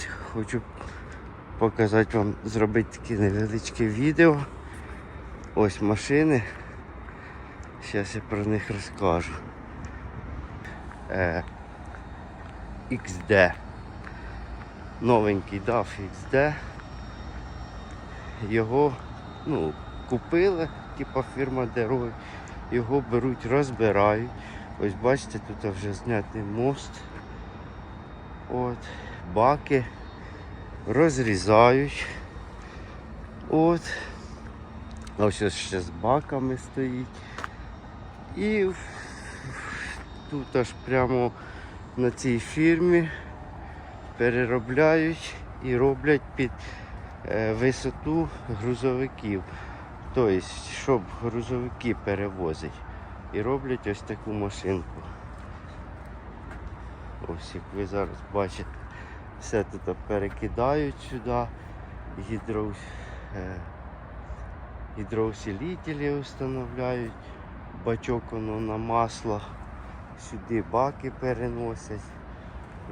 Хочу показати вам, зробити таке невеличке відео. Ось машини. Зараз я про них розкажу. Е, XD. Новенький DAF XD. Його ну, купили, типа фірма Дерой. Його беруть, розбирають. Ось бачите, тут вже знятий мост. От, баки розрізають. От. Ось ще з баками стоїть. І тут аж прямо на цій фірмі переробляють і роблять під е, висоту грузовиків. Тобто, щоб грузовики перевозить. І роблять ось таку машинку. Ось як ви зараз бачите, все тут перекидають сюди, гідро, е, встановляють, бачок воно на масло, сюди баки переносять,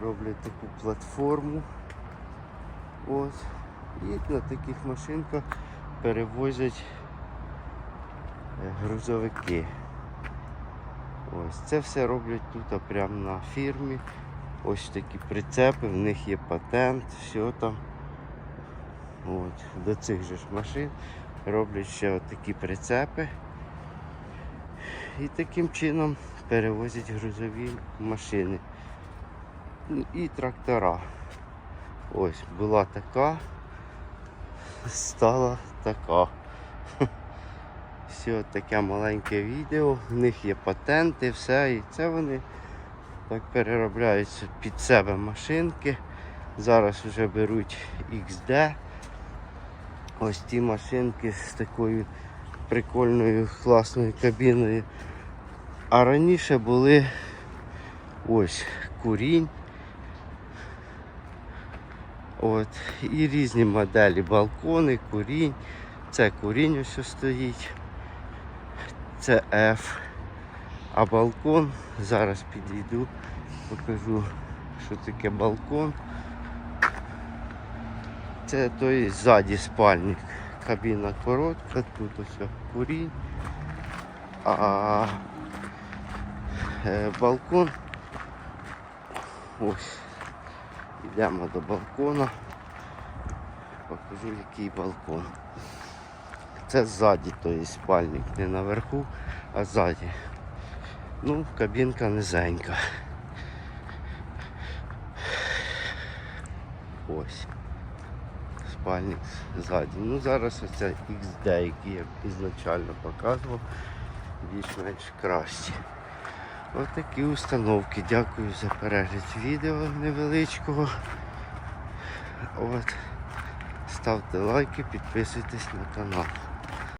роблять таку платформу. От. І на таких машинках перевозять е, грузовики. Ось це все роблять тут прямо на фірмі. Ось такі прицепи, в них є патент, все там. От, до цих же ж машин роблять ще от такі прицепи. І таким чином перевозять грузові машини. І трактора. Ось була така, стала така. Все таке маленьке відео, в них є патенти, все, і це вони так переробляються під себе машинки. Зараз вже беруть XD. Ось ті машинки з такою прикольною класною кабіною. А раніше були ось курінь. От, і різні моделі, балкони, курінь. Це курінь ось стоїть. Це F. А балкон, зараз підійду, покажу, що таке балкон. Це той ззаді спальник. Кабіна коротка, тут ось курінь. А е, балкон. Ось. Йдемо до балкона. Покажу який балкон. Це ззаді, той спальник, не наверху, а ззаді. Ну, кабінка низенька. Ось. Спальник ззаді. Ну зараз оце XD, який я ізначально показував, більш-менш кращі. Ось такі установки. Дякую за перегляд відео невеличкого. От. Ставте лайки, підписуйтесь на канал.